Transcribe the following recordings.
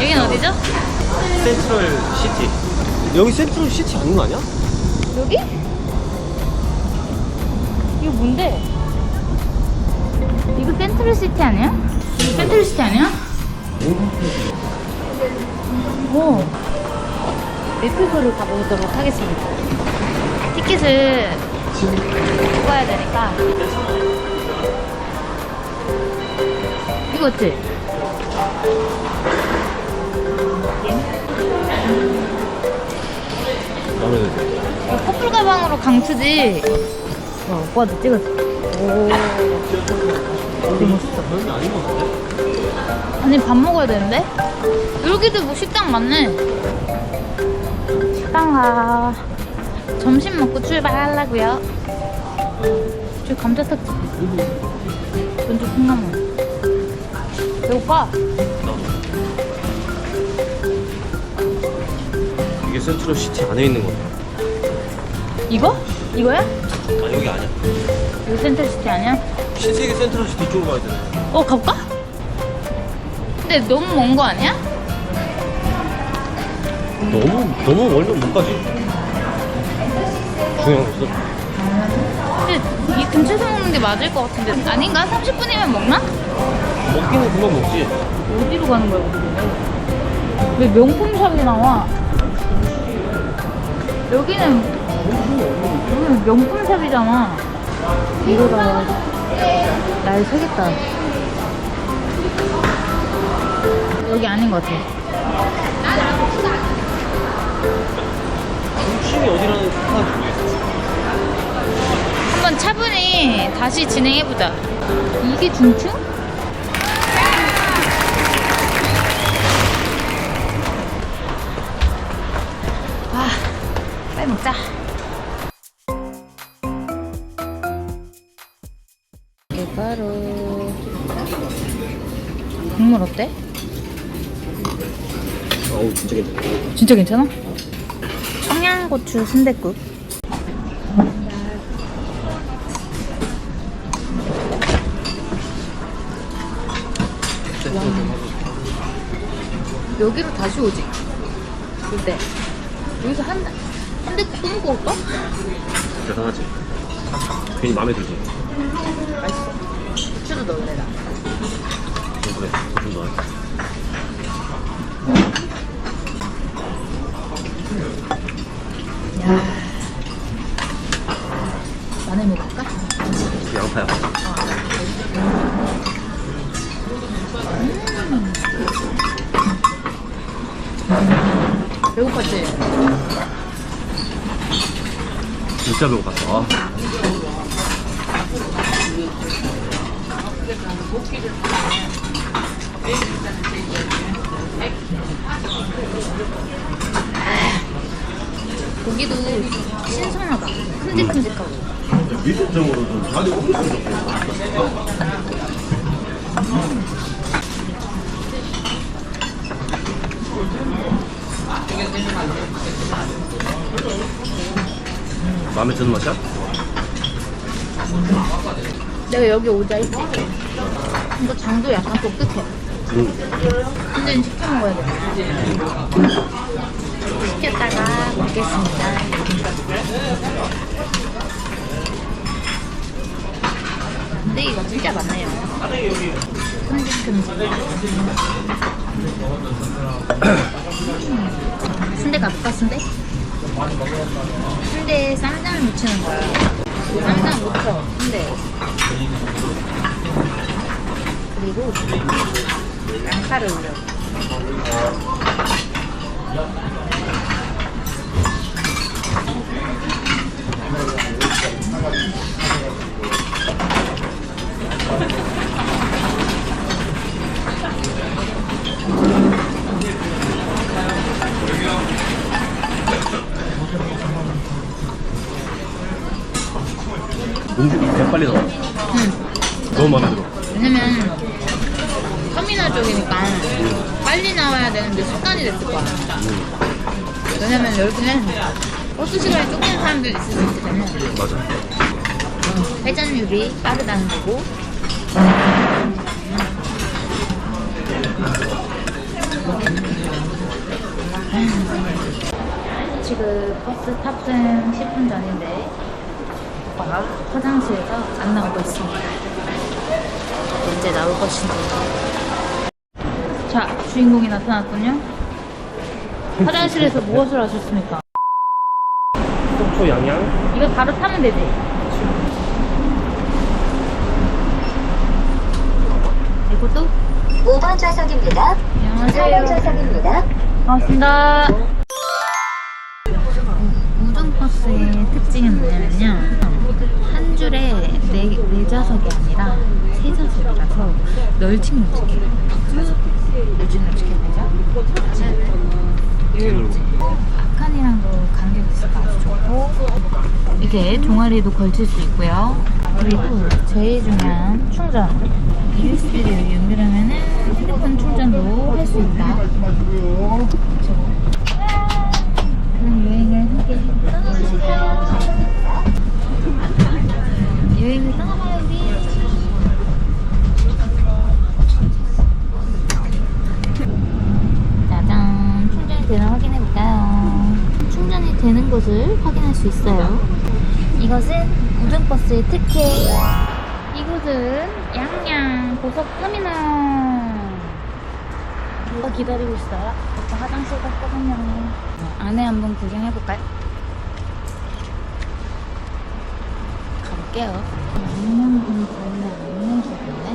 여긴 어디죠? 센트럴 시티. 여기 센트럴 시티 아닌 거 아니야? 여기? 이거 뭔데? 이거 센트럴 시티 아니야? 이거 센트럴 시티 아니야? 오. 매표소를 가보도록 하겠습니다. 티켓을 뽑아야 되니까. 이거 어때? 이거 커플 가방으로 강추지. 와, 오빠도 찍었어. 오. 되게 멋있어. 아니 밥 먹어야 되는데? 여기도 뭐 식당 많네 식당 가 점심 먹고 출발하려고요 저기 감자탕집 왼쪽 콩나물 배고파 센트럴 시티 안에 있는 거야. 이거? 이거야? 아, 여기 아니야. 여기 센트럴시티 아니야? 신세계 센트럴 시티 이쪽으로 가야 돼. 어 가볼까? 근데 너무 먼 거 아니야? 너무, 너무 멀면 못 가지. 중요한 거 있어. 근데 이 근처에서 먹는 게 맞을 것 같은데 아닌가? 30분이면 먹나? 먹기는 금방 먹지. 어디로 가는 거야, 우리는? 왜 명품샵이 나와? 여기는, 여기는 명품샵이잖아. 이러다가 날 새겠다. 여기 아닌 것 같아. 중심이 어디라는 생각이 모르겠어. 한번 차분히 다시 진행해보자. 이게 중층? 바로 국물 어때? 어우, 진짜 괜찮다. 진짜 괜찮아? 청양고추 순댓국. 여기로 다시 오지. 그때 여기서 한 한대국 또 먹고 올까? 대단하지. 괜히 마음에 들지. 맛있어. 고추도 넣을래 나. 좀 그래. 좀 더. 야. 마늘 먹을까? 양파야. 배고팠지? 진짜 배고팠어. 아. 고기도 신선하다. 큼직큼직하고. 미술적으로 좀 다리 엄청 좋고. 마음에 드는 맛이야? 내가 여기 오자 했지. 이거 장도 약간 독특해. 응. 근데 시켜 먹어야 돼. 시켰다가 먹겠습니다. 근데 이거 진짜 많네요. 큼직큼직. 순대 가볼까 순대? 순대에 쌈장을 묻히는 거야. 쌈장 묻혀 순대. 그리고 양파를 올려. 음식이 개빨리 나와. 응. 너무 마음에 들어. 왜냐면 터미널 쪽이니까 빨리 나와야 되는데 습관이 됐을 거야. 왜냐면 여기는 버스 시간이 쫓기는 사람들이 있을 수 있기 때문에 맞아. 회전율이 빠르다는 거고 지금 버스 탑승 10분 전인데 오빠가 화장실에서 안 나오고 있습니다. 언제 나올 것인지. 자, 주인공이 나타났군요. 화장실에서 무엇을 하셨습니까? 속초 양양 이거 바로 타면 되지. 이것도 5번 좌석입니다. 4번 안녕하세요. 좌석입니다. 반갑습니다. 우정버스의 특징은 뭐냐면요. 한 줄에 네, 네 좌석이 아니라 세 좌석이라서 널찍널찍해요. 그죠? 유일지. 아칸이랑도 간격 있어서 아주 좋고 이게 종아리도 걸칠 수 있고요. 그리고 제일 중요한 충전. USB를 연결하면은 핸드폰 충전도 할 수 있다. 여행을 떠나봐요 우리 짜잔 충전이 되나 확인해볼까요? 충전이 되는 것을 확인할 수 있어요 이것은 우정버스의 특혜 이곳은 양양 고속터미널 누가 기다리고 있어요? 오빠 화장실 갔거든요. 안에 한번 구경해볼까요? 볼게요. 양양분이 보이네, 안내해주겠네.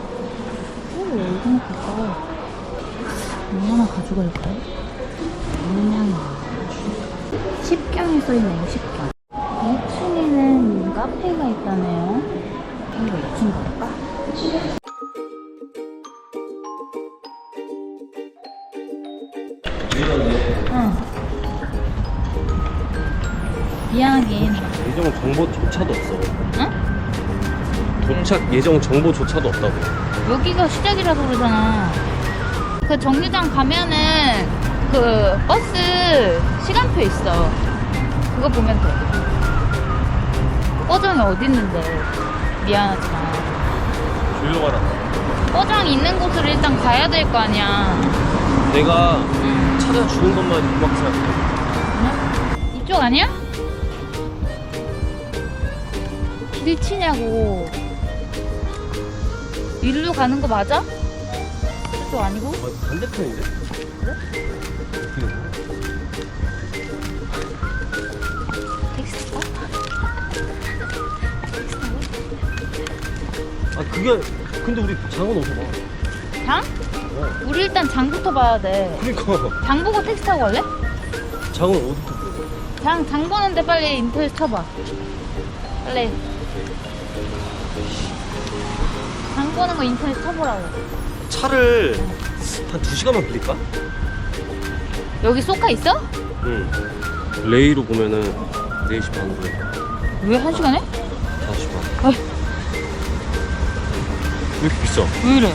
오, 얼마나 가까워. 얼마나 가져갈까요? 양양. 10경이 써있네요, 10경. 2층에는 카페가 있다네요. 이거 2층 갈까? 응. 미안하긴. 예정 정보조차도 없어 응? 도착 예정 정보조차도 없다고 여기가 시작이라서 그러잖아. 그 정류장 가면은 그 버스 시간표 있어. 그거 보면 돼. 꺼정이 어디 있는데. 미안하지만. 조용하라 꺼정 있는 곳으로 일단 가야 될 거 아니야. 내가 응. 찾아 주는 것만 이mak 생각해 이쪽 아니야? 길 치냐고. 일로 가는 거 맞아? 이쪽 아니고? 아, 반대편인데? 그래? 어떻게 돼? 택시 타? 아 그게 근데 우리 장은 어디서 봐 장? 어. 우리 일단 장부터 봐야 돼. 그러니까 장 보고 택시 타고 갈래? 장은 어디서 봐 장, 장 보는데 빨리 인터넷 쳐봐. 빨리. 장 보는 거 인터넷 쳐보라고. 차를 한 2시간만 빌릴까? 여기 소카 있어? 응 레이로 보면은 4시 반으로 왜 한 시간에? 5시 반 어이. 왜 이렇게 비싸? 왜 이래?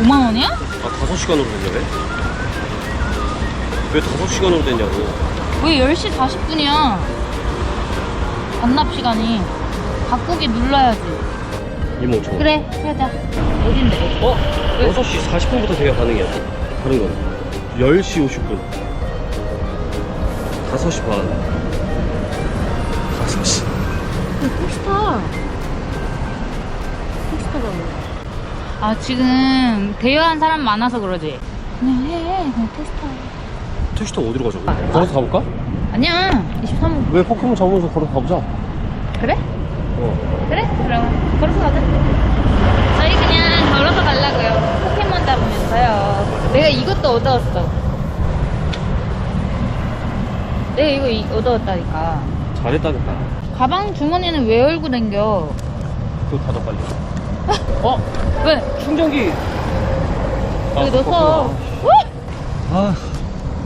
5만 원이야? 아 5시간으로 됐냐 왜? 왜 5시간으로 됐냐고 왜 10시 40분이야? 반납 시간이. 바꾸기 눌러야지. 25,000원 그래, 하자. 어딘데? 어? 왜? 6시 40분부터 제가 가능해요 다른 건 10시 50분 5시 반 5시 택시 타. 택시 타자고. 아, 지금 대여한 사람 많아서 그러지? 그냥 해. 그냥 택시 타. 택시 타고 어디로 가자고? 걸어서 가볼까? 아니야. 23분. 왜 포켓몬 잡으면서 걸어서 가보자 그래? 어 그럼 걸어서 가자. 저희 그냥 걸어서 가려고요. 포켓몬 잡으면서요. 내가 이것도 얻어왔어. 내가 이거 이- 얻어왔다니까. 잘했다니까 가방 주머니는 왜 열고 댕겨? 그거 닫아 빨리 어? 왜? 충전기 여기 넣어서. 우! 아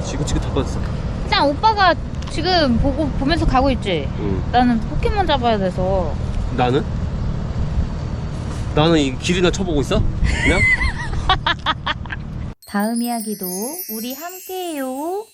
지긋지긋 할 뻔했어 짱 오빠가 지금 보고 보면서 가고 있지. 응 나는 포켓몬 잡아야 돼서. 나는? 나는 이 길이나 쳐보고 있어? 그냥? 다음 이야기도 우리 함께해요.